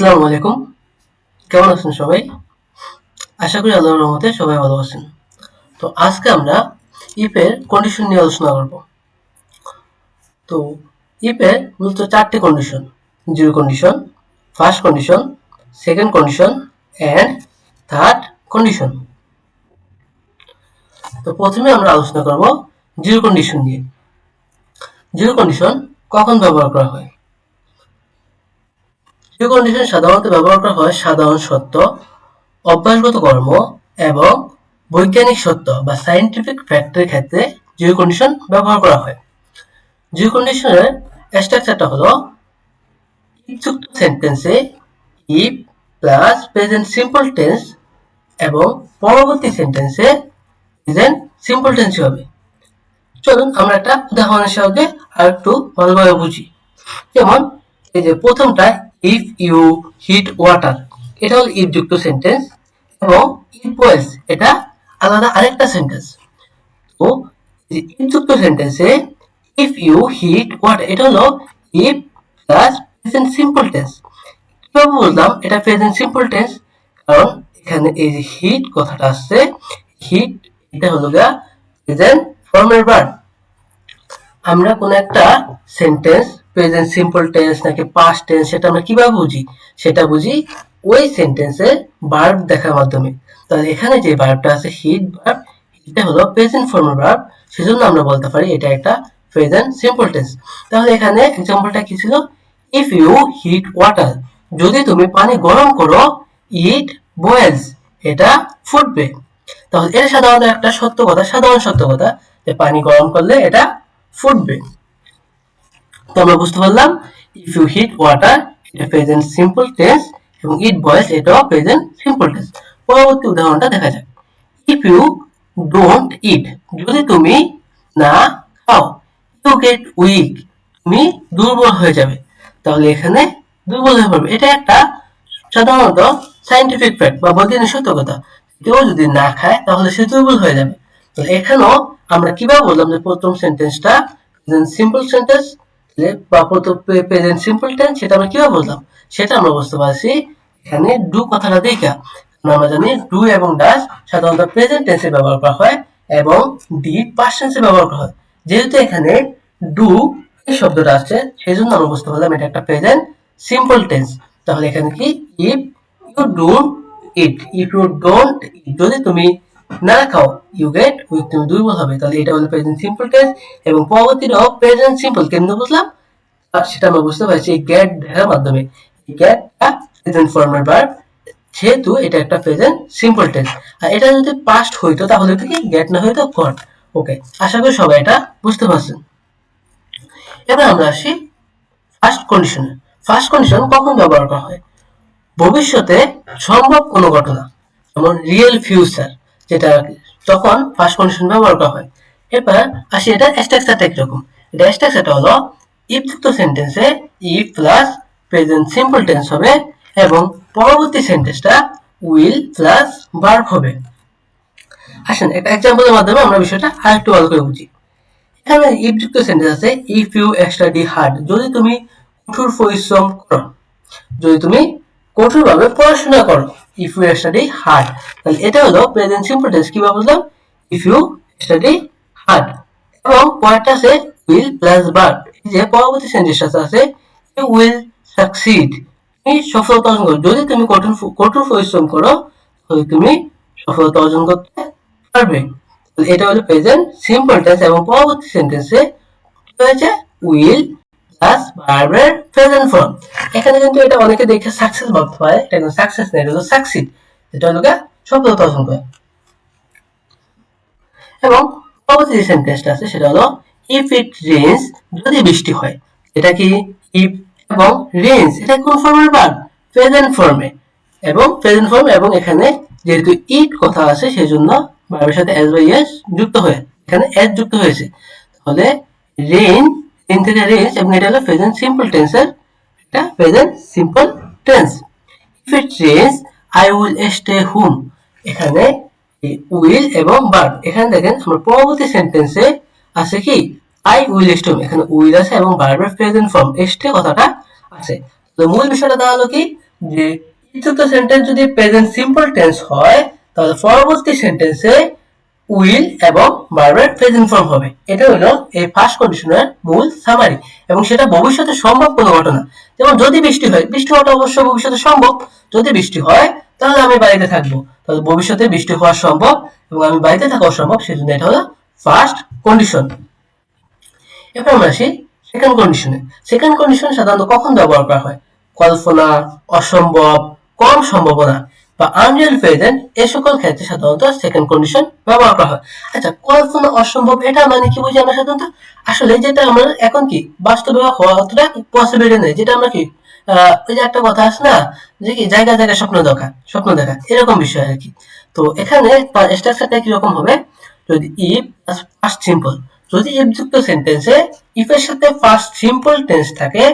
আসসালামু আলাইকুম। কেমন আছেন সবাই? আশা করি আল্লাহর রহমতে সবাই ভালো আছেন। তো আজকে আমরা ইফের কন্ডিশন নিয়ে আলোচনা করব। তো ইফের মূলত চারটে condition zero condition first condition second condition and third condition তো প্রথমে আমরা আলোচনা করব জিরো কন্ডিশন নিয়ে। জিরো কন্ডিশন কখন ব্যবহার করা হয়? জিরো কন্ডিশন সাধারণত ব্যবহার করা হয় সাধারণ সত্য, অভ্যাসগত কর্ম এবং বৈজ্ঞানিক সত্য বা সায়েন্টিফিক ফ্যাক্টরের ক্ষেত্রে জিও কন্ডিশন ব্যবহার করা হয়। জিও কন্ডিশনের স্ট্রাকচারটা হলো যুক্ত সেন্টেন্সে if plus present simple tense এবং পরবর্তী সেন্টেন্সে প্রেজেন্ট সিম্পল টেন্স হবে। চলুন আমরা একটা উদাহরণের সাহায্যে আর একটু ভালোভাবে বুঝি। যেমন এই যে প্রথমটা ইফ ইউ হিট ওয়াটার এটা হলো ইফ যুক্ত সেন্টেন্স এবং ইফ বয়েস এটা আলাদা আরেকটা সেন্টেন্স তো ইফ যুক্ত সেন্টেন্সে ইফ ইউ হিট ওয়াটার এটা হলো if plus present simple tense কীভাবে বুঝলাম এটা প্রেজেন্ট সিম্পল টেন্স কারণ এখানে এই যে হিট কথাটা আসছে হিট এটা হলো গা প্রেজেন্ট ফর্মের ভার্ব আমরা কোন একটা সেন্টেন্স প্রেজেন্ট সিম্পল টেন্স নাকি পাস্ট টেন্স সেটা আমরা কীভাবে বুঝি? সেটা বুঝি ওই সেন্টেন্সের ভার্ব দেখার মাধ্যমে। তাহলে এখানে যে ভার্বটা আছে হিট ভার্ব এটা হলো প্রেজেন্ট ফর্মের ভার্ব সেজন্য আমরা বলতে পারি এটা একটা প্রেজেন্ট সিম্পল টেন্স তাহলে এখানে এক্সাম্পলটা কি ছিল? ইফ ইউ হিট ওয়াটার যদি তুমি পানি গরম করো ইট বয়েলস এটা ফুটবে। তাহলে এটা সাধারণত একটা সত্য কথা, সাধারণ সত্য কথা যে পানি গরম করলে এটা ফুটবে। তো আমরা বুঝতে পারলাম ইফ ইউ হিট ওয়াটার এটা প্রেজেন্ট সিম্পল টেন্স এবং ইট বয়েলস এটাও প্রেজেন্ট সিম্পল টেন্স পরবর্তী উদাহরণটা দেখা যাক। ইফ ইউ ডোন্ট ইট যদি তুমি না খাও ইউ গেট উইক তুমি দুর্বল হয়ে যাবে। তাহলে এখানে দুর্বল হয়ে পড়বে। এটা একটা সাধারণত সাইন্টিফিক ফ্যাক্ট বা বৈজ্ঞানিক সত্য কথা কেউ যদি না খায়, তাহলে সে দুর্বল হয়ে যাবে। তো এখানেও আমরা কীভাবে বললাম যে প্রথম সেন্টেন্সটা সিম্পল সেন্টেন্স বা প্রথম প্রেজেন্ট সিম্পল টেন্স সেটা আমরা কীভাবে বললাম? সেটা আমরা বুঝতে পারছি এখানে ডু কথাটা দেখা। আমরা জানি ডু এবং ডাস সাধারণত প্রেজেন্ট টেন্সে ব্যবহার করা হয় এবং ডি পাস্ট টেন্সে ব্যবহার করা হয়। যেহেতু এখানে ডু এই শব্দটা আছে সেই জন্য আমরা বুঝতে পারলাম এটা একটা প্রেজেন্ট সিম্পল টেন্স তাহলে এখানে কি? If you don't eat if you don't eat যদি তুমি না খাও ইউ গেট উইক তুমি দুর্বল হবে। তাহলে এটা হলো প্রেজেন্ট সিম্পল টেন্স এবং পরবর্তীটাও প্রেজেন্ট সিম্পল কেমনে বুঝলাম? সেটা আমরা বুঝতে পারছি এই গেট দেখার মাধ্যমে। গেটটা প্রেজেন্ট ফর্মের ভার্ব যেহেতু এটা একটা প্রেজেন্ট সিম্পল টেন্স আর এটা যদি পাস্ট হইতো, তাহলে কি? গেট না হইতো গট ওকে আশা করি সবাই এটা বুঝতে পারছেন। এবার আমরা আসি ফার্স্ট কন্ডিশনে ফার্স্ট কন্ডিশন কখন ব্যবহার করা হয়? ভবিষ্যতে সম্ভব কোনো ঘটনা, যেমন রিয়েল ফিউচার যেটা তখন ফার্স্ট কন্ডিশন ব্যবহার করা হয়। এবার আসি এটা স্ট্রাকচারটা একরকম এটা স্ট্রাকচারটা হলো ইফ যুক্ত সেন্টেন্সে if plus present simple tense হবে এবং পরবর্তী সেন্টেন্সটা উইল প্লাস ভার্ব হবে। আসেন একটা এক্সাম্পলের মাধ্যমে আমরা বিষয়টা আরেকটু ভালো করে বুঝি। এখানে ইফ যুক্ত সেন্টেন্স আছে ইফ ইউ স্টাডি হার্ড যদি তুমি কঠোর পরিশ্রম করো, যদি তুমি কঠোরভাবে পড়াশোনা করো। ইফ ইউ স্টাডি হার্ড তাহলে এটা হলো প্রেজেন্ট সিম্পল টেন্স কীভাবে বুঝলাম? ইফ ইউ স্টাডি হার্ড এবং পরেরটা আছে উইল প্লাস ভার্ব যে পরবর্তী সেন্টেন্সটা আছে ইউ উইল সাকসিড তুমি সফলতা অর্জন করো। যদি তুমি কঠোর কঠোর পরিশ্রম করো, তাহলে তুমি সফলতা অর্জন করতে পারবে। এটা হলো প্রেজেন্ট সিম্পল টেন্স এবং পরবর্তী সেন্টেন্সে হয়েছে উইল প্লাস ভার্বের প্রেজেন্ট ফর্ম এখানে কিন্তু এটা অনেকে দেখে সাকসেস ভাবতে পারে। এটা কিন্তু সাকসেস না, এটা হলো সাকসিড যেটা হলো সফলতা অর্জন করে। এবং পরবর্তী যে সেন্টেন্সটা আছে, সেটা হলো ইফ ইট রেন্স যদি বৃষ্টি হয়। এটা কি ইফ এবং রেন্স এটা কোন ফর্মের ভার্ব প্রেজেন্ট ফর্মে এবং প্রেজেন্ট ফর্ম এবং এখানে যেহেতু ইট কথা আছে সেই জন্য ভার্বের সাথে এস বাই এস যুক্ত হয়ে এখানে এস যুক্ত হয়েছে। তাহলে রেইন রেইন থেকে রেঞ্জ এবং এটা হলো প্রেজেন্ট সিম্পল টেন্সের এটা present simple tense if it rains I will stay home এখানে উইল এবং বার্ব এখানে দেখেন, আমরা পরবর্তী সেন্টেন্সে আছে কি? আই উইল স্টে হোম এখানে উইল আছে এবং বার্বের প্রেজেন্ট ফর্ম স্টে কথাটা আছে। তো মূল বিষয়টা হলো কি? যে যুক্ত সেন্টেন্স যদি প্রেজেন্ট সিম্পল টেন্স হয়, তাহলে পরবর্তী সেন্টেন্সে উইল এবং ভার্বের প্রেজেন্ট ফর্ম হবে। এটা হলো এই ফার্স্ট কন্ডিশনের মূল সামারি এবং সেটা ভবিষ্যতে সম্ভব কোনো ঘটনা। যেমন যদি বৃষ্টি হয়, বৃষ্টি হওয়াটা অবশ্য ভবিষ্যতে সম্ভব। যদি বৃষ্টি হয়, তাহলে আমি বাড়িতে থাকব। তাহলে ভবিষ্যতে বৃষ্টি হওয়া সম্ভব এবং আমি বাড়িতে থাকাও সম্ভব সেজন্য এটা হলো ফার্স্ট কন্ডিশন এবার আমরা আসি সেকেন্ড কন্ডিশনে সেকেন্ড কন্ডিশন সাধারণত কখন ব্যবহার করা হয়? কল্পনা, অসম্ভব, কম সম্ভাবনা। বা আনরিয়াল প্রেজেন্ট এই সকল ক্ষেত্রে সাধারণত সেকেন্ড কন্ডিশন ব্যবহার করা হয়। আচ্ছা কল্পনা অসম্ভব, এটা মানে কি বুঝি আমরা সাধারণত? আসলে যেটা আমরা এখন কি, বাস্তবে হওয়া অতটা পসিবিলিটি নেই। যেটা আমরা কি ওই যে একটা কথা আছে না, যে কি, জায়গা জায়গায় স্বপ্ন দেখা স্বপ্ন দেখা, এরকম বিষয় আর কি। তো এখানে স্ট্রাকচারটা কীরকম হবে? যদি ইফ ফার্স্ট সিম্পল যদি ইফ যুক্ত সেন্টেন্সে ইফের সাথে ফার্স্ট সিম্পল টেন্স থাকে,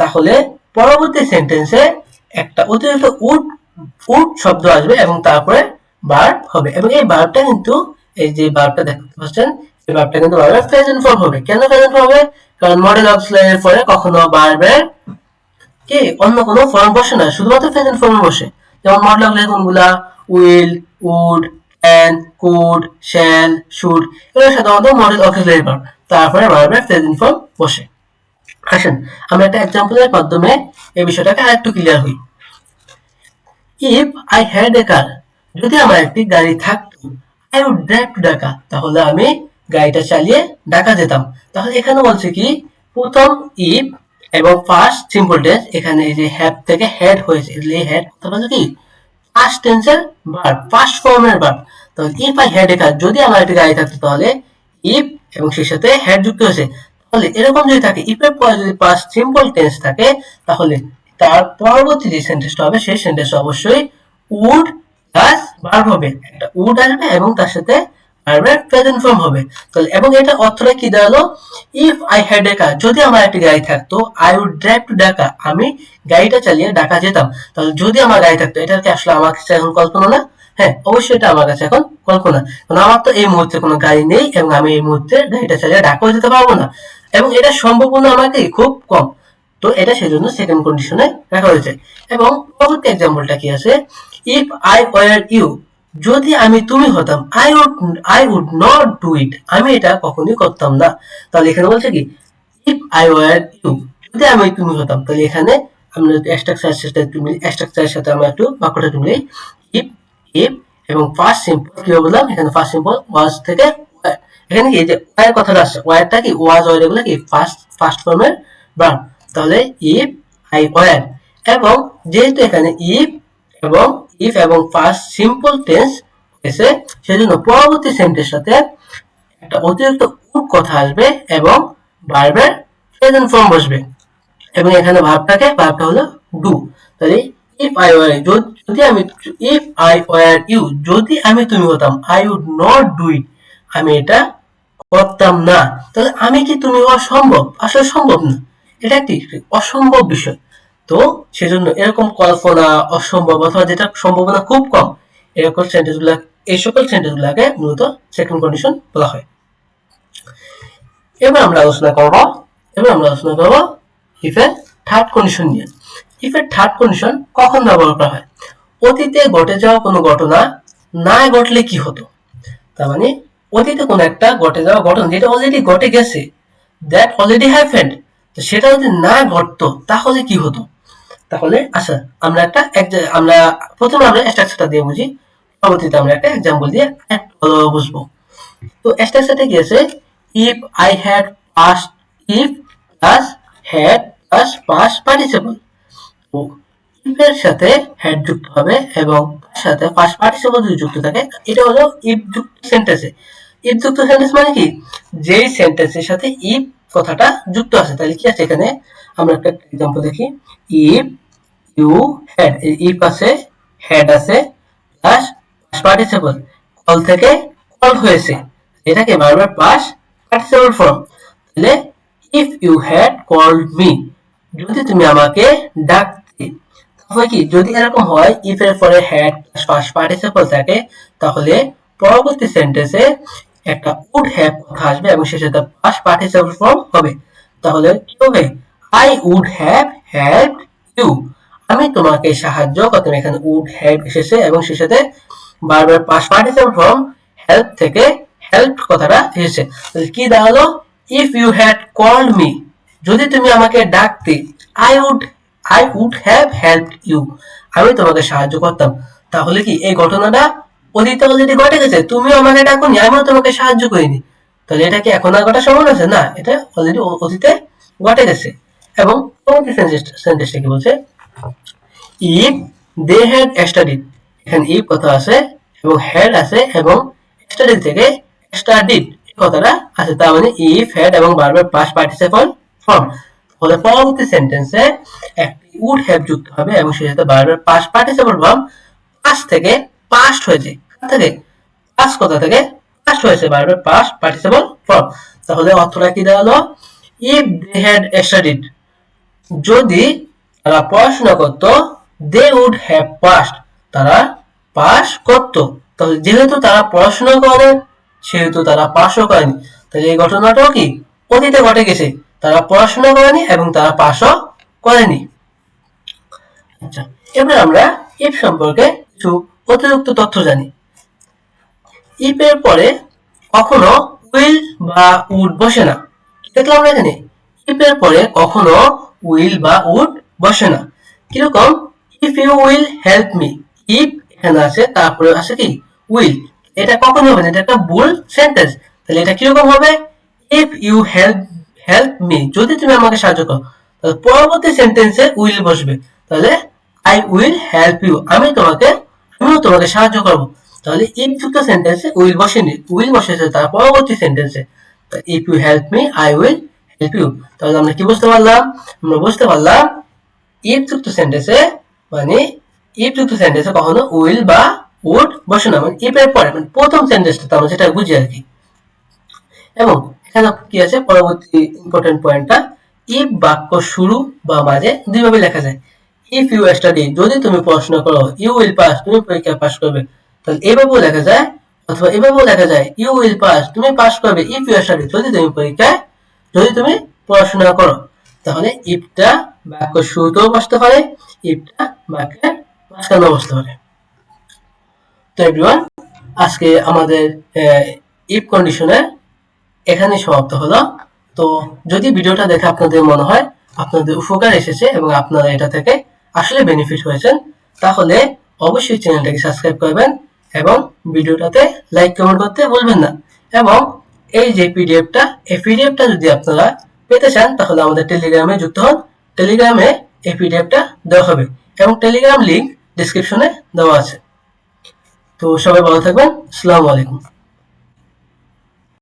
তাহলে পরবর্তী সেন্টেন্সে একটা অতিরিক্ত উড উড শব্দ আসবে এবং তারপরে বার্ব হবে। এবং এই বার্বটা কিন্তু, এই যে বার্বটা দেখতে পাচ্ছেন, এই বার্বটা কিন্তু বারবার প্রেজেন্ট ফর্ম হবে। কেন প্রেজেন্ট ফর্ম হবে? কারণ মডেল অক্সিলারির পরে কখনো বার্বের কি, অন্য কোনো ফর্ম বসে না, শুধুমাত্র প্রেজেন্ট ফর্মে বসে। যেমন মডেল অক্সিলারি কোনগুলা? Will would can could shall should এগুলো সাধারণত মডেল অক্সিলারি ভার্ব তারপরে বারবার প্রেজেন্ট ফর্ম বসে। আসেন, আমরা একটা এক্সাম্পলের মাধ্যমে এই বিষয়টাকে আরেকটু ক্লিয়ার হই if I had a car যদি আমার একটি গাড়ি থাকতো I would drive to Dhaka তাহলে আমি গাড়িটা চালিয়ে ঢাকা যেতাম। তাহলে এখানে বলছে কি, প্রথম ইফ এবং ফার্স্ট সিম্পল টেন্স এখানে এই যে হ্যাভ থেকে হেড হয়েছে, এই কথা বলছে কি? ফার্স্ট টেন্সের ভার্ব ফার্স্ট ফর্মের ভার্ব তাহলে if I had a car যদি আমার একটি গাড়ি থাকতো, তাহলে ইফ এবং সেই সাথে হেড যুক্ত হয়েছে। তাহলে এরকম যদি থাকে ইফের পরে যদি পাস্ট সিম্পল টেন্স থাকে, তাহলে তার পরবর্তী যে সেন্টেন্সটা হবে, সেই সেন্টেন্স অবশ্যই উড প্লাস ভার্ব হবে। একটা উড আসবে এবং তার সাথে ভার্বের প্রেজেন্ট ফর্ম হবে। তাহলে এবং এটা অর্থটা কি দাঁড়াল? If I had a car যদি আমার একটি গাড়ি থাকতো I would drive to Dhaka আমি গাড়িটা চালিয়ে ঢাকা যেতাম। তাহলে যদি আমার গাড়ি থাকতো, এটা কি আসলে আমার কাছে এখন কল্পনা? না হ্যাঁ অবশ্যই এটা আমার কাছে এখন কল্পনা। কারণ আমার তো এই মুহূর্তে কোনো গাড়ি নেই এবং আমি এই মুহূর্তে গাড়িটা চালিয়ে ঢাকাও যেতে পারব না। এবং এটা সম্ভাবনা আমাকে খুব কম। তো এটা সেজন্য সেকেন্ড কন্ডিশনে রাখা হয়েছে। এবং পরবর্তী এক্সাম্পলটা কি আছে? ইফ আই ওয়ার ইউ যদি আমি তুমি হতাম I would I would not do it আমি এটা কখনোই করতাম না। তাহলে এখানে বলছে কি? ইফ আই ওয়ার ইউ যদি আমি তুমি হতাম, তাহলে এখানে আমরা স্ট্রাকচারের সাথে তুমি স্ট্রাকচারের সাথে আমরা একটু বাক্যটা তুমি ইফ ইফ এবং ফার্স্ট সিম্পল কি বললাম? এখানে ফার্স্ট সিম্পল ওয়াজ থেকে এখানে কি যে ওয়ার কথাটা আসছে? ওয়ারটা কি? ওয়াজ ওয়ার এগুলো কি? ফার্স্ট ফার্স্ট ফর্মের ভার্ব তাহলে ইফ আই ওয়ার এবং যেহেতু এখানে ইফ এবং ইফ এবং ফার্স্ট সিম্পল টেন্স এসে সেজন্য পরবর্তী সেন্টেন্সের সাথে একটা অতিরিক্ত উড কথা আসবে এবং ভার্বের প্রেজেন্ট ফর্ম বসবে। এবং এখানে ভাবটাকে ভাবটা হলো ডু তাহলে ইফ আই ওয়ার যদি আমি ইফ আই ওয়ার ইউ যদি আমি তুমি হতাম I would not do it আমি এটা করতাম না। তাহলে আমি কি তুমি হওয়া সম্ভব? আসলে সম্ভব না। এটা একটি অসম্ভব বিষয়। তো সেজন্য এরকম কল্পনা, অসম্ভব অথবা যেটা সম্ভাবনা খুব কম, এরকম সেন্টেন্সগুলা এই সকল সেন্টেন্স গুলাকে মূলত সেকেন্ড কন্ডিশন বলা হয়। এবার আমরা আলোচনা করব, এবার আমরা আলোচনা করব ইফের থার্ড কন্ডিশন নিয়ে। ইফের থার্ড কন্ডিশন কখন ব্যবহার করা হয়? অতীতে ঘটে যাওয়া কোনো ঘটনা না ঘটলে কি হতো? তার মানে অতীতে কোনো একটা ঘটে যাওয়া ঘটনা যেটা অলরেডি ঘটে গেছে দ্যাট অলরেডি হ্যাপেন্ড সেটা যদি না ঘটতো, তাহলে কি হতো? তাহলে আচ্ছা আমরা একটা আমরা প্রথমে আমরা স্ট্রাকচারটা দিয়ে বুঝি। পরবর্তীতে আমরা একটা এক্সাম্পল দিয়ে বুঝব। তো স্ট্রাকচারটা কি আছে? If I had past if plus had plus past participle তো ইফ এর সাথে হ্যাড যুক্ত হবে এবং সাথে পাস পার্টিসিপল যদি যুক্ত থাকে, এটা হলো ইফ যুক্ত সেন্টেন্সে ইফ যুক্ত সেন্টেন্স মানে কি? যেই সেন্টেন্সের সাথে ইফ কথাটা যুক্ত আছে। তাহলে কি আছে এখানে? আমরা একটা এক্সাম্পল দেখি। ইফ ইউ হ্যাড ইফ আছে হ্যাড আছে প্লাস পার্টিসিপল কল থেকে কল হয়েছে। এটাকে বারবার পাস পার্টিসিপল ফর্ম তাহলে if you had called me যদি তুমি আমাকে ডাকতে, তাহলে কি? যদি এরকম হয় ইফ এর পরে হ্যাড প্লাস পার্টিসিপল থাকে, তাহলে পরবর্তী সেন্টেন্সে একটা উড হ্যাভ কথা আসবে এবং সে সাথে পাস পার্টিসিপল ফর্ম হবে। তাহলে কি হবে? I would have help you আমি তোমাকে সাহায্য করতাম। এখানে উড হ্যাভ এসেছে এবং সাথে বারবার পাস পার্টিসিপেট ফ্রম হেল্প থেকে হেল্প কথাটা এসেছে। তাহলে কি দাঁড়াল? If you had called me যদি তুমি আমাকে ডাকতে I would I would have help you আমি তোমাকে সাহায্য করতাম। তাহলে কি এই ঘটনাটা অতীতে অলরেডি ঘটে গেছে, তুমিও আমাকে ডাকুনি, আমিও তোমাকে সাহায্য করিনি। তাহলে এটা কি এখন আর ঘটা সম্ভব আছে? না, এটা অলরেডি অতীতে ঘটে গেছে। এবং পরবর্তী সেন্টেন্সটা কি বলছে? ইফ দে হ্যাড স্টাডিড এখানে ইফ কথা আছে, এবং হ্যাড আছে, এবং স্টাডিড থেকে স্টাডিড কথাটা আছে। তার মানে ইফ হ্যাড এবং বারবার পাস পার্টিসিপল ফর্ম তাহলে পরবর্তী সেন্টেন্সে একটি উড হ্যাভ যুক্ত হবে, এবং সে বারবার পাস পার্টিসিপল ফর্ম পাস থেকে পাস্ট হয়েছে। থেকে পাস কথা থেকে? পাস্ট হয়েছে, বারবার পাস পার্টিসিপল ফর্ম তাহলে অর্থটা কি দাঁড়াল? ইফ দে হ্যাড স্টাডিড যদি তারা পড়াশোনা করত দে উড হ্যাভ পাস্ট তারা পাস করত। তাহলে যেহেতু তারা পড়াশোনা করে, সেহেতু তারা পাসও করেনি। তাহলে এই ঘটনাটাও কি? অতীতে ঘটে গেছে। তারা পড়াশোনা করেনি এবং তারা পাসও করেনি। আচ্ছা এবার আমরা ইফ সম্পর্কে কিছু অতিরিক্ত তথ্য জানি। ইফ এর পরে কখনো উইল বা উড বসে না। দেখলাম আমরা এখানে? ইফ এর পরে কখনো উইল বা উড বসে না। কীরকম? If you will help me. If এখানে আছে, তারপরে আছে কি? উইল। এটা কখন হবে? না এটা একটা ভুল সেন্টেন্স। তাহলে এটা কীরকম হবে? If you help help me, যদি তুমি আমাকে সাহায্য করো, তাহলে পরবর্তী সেন্টেন্সে উইল বসবে। তাহলে আই উইল হেল্প ইউ। আমি তোমাকে, আমিও তোমাকে সাহায্য করব। তাহলে ইফ যুক্ত সেন্টেন্সে উইল বসেনি উইল বসেছে, তার পরবর্তী সেন্টেন্সে if you help me I will help you তাহলে আমরা কি বুঝতে পারলাম? আমরা বুঝতে পারলাম ইফ যুক্ত সেন্টেন্সে মানে ইফ যুক্ত সেন্টেন্সে কখনো উইল বা উড বসে না। মানে ইফ এর পরে মানে প্রথম সেন্টেন্সটা আমরা সেটা বুঝি আর কি। এবং এখানে কি আছে? পরবর্তী ইম্পর্টেন্ট পয়েন্টটা ইফ বাক্য শুরু বা মাঝে দুইভাবে লেখা যায়। ইফ ইউ স্টাডি যদি তুমি পড়াশোনা করো ইউ উইল পাস তুমি পরীক্ষা পাস করবে। তাহলে এভাবেও লেখা যায়, অথবা এভাবেও লেখা যায় ইউ উইল পাস তুমি পাস করবে ইফ ইউ স্টাডি যদি তুমি পরীক্ষায়, যদি তুমি পড়াশোনা করো, তাহলে ইফটা বাক্য শুরুতেও বসতে পারে ইফটা বাক্যের মাঝখানেও বসতে পারে। তো এভরিওয়ান আজকে আমাদের ইফ কন্ডিশনে এখানে সমাপ্ত হলো। তো যদি ভিডিওটা দেখে আপনাদের মনে হয়, আপনাদের উপকার এসেছে এবং আপনারা এটা থেকে আসলে বেনিফিট হয়েছেন, তাহলে অবশ্যই চ্যানেলটাকে সাবস্ক্রাইব করবেন এবং ভিডিওটাতে লাইক কমেন্ট করতে ভুলবেন না। এবং এই যে পিডিএফটা এই পিডিএফটা যদি আপনারা পেতে চান, তাহলে আমাদের টেলিগ্রামে যুক্ত হন। টেলিগ্রামে এই পিডিএফটা দেওয়া হবে এবং টেলিগ্রাম লিংক ডিসক্রিপশনে দেওয়া আছে। তো সবাই ভালো থাকবেন। আসসালামু আলাইকুম।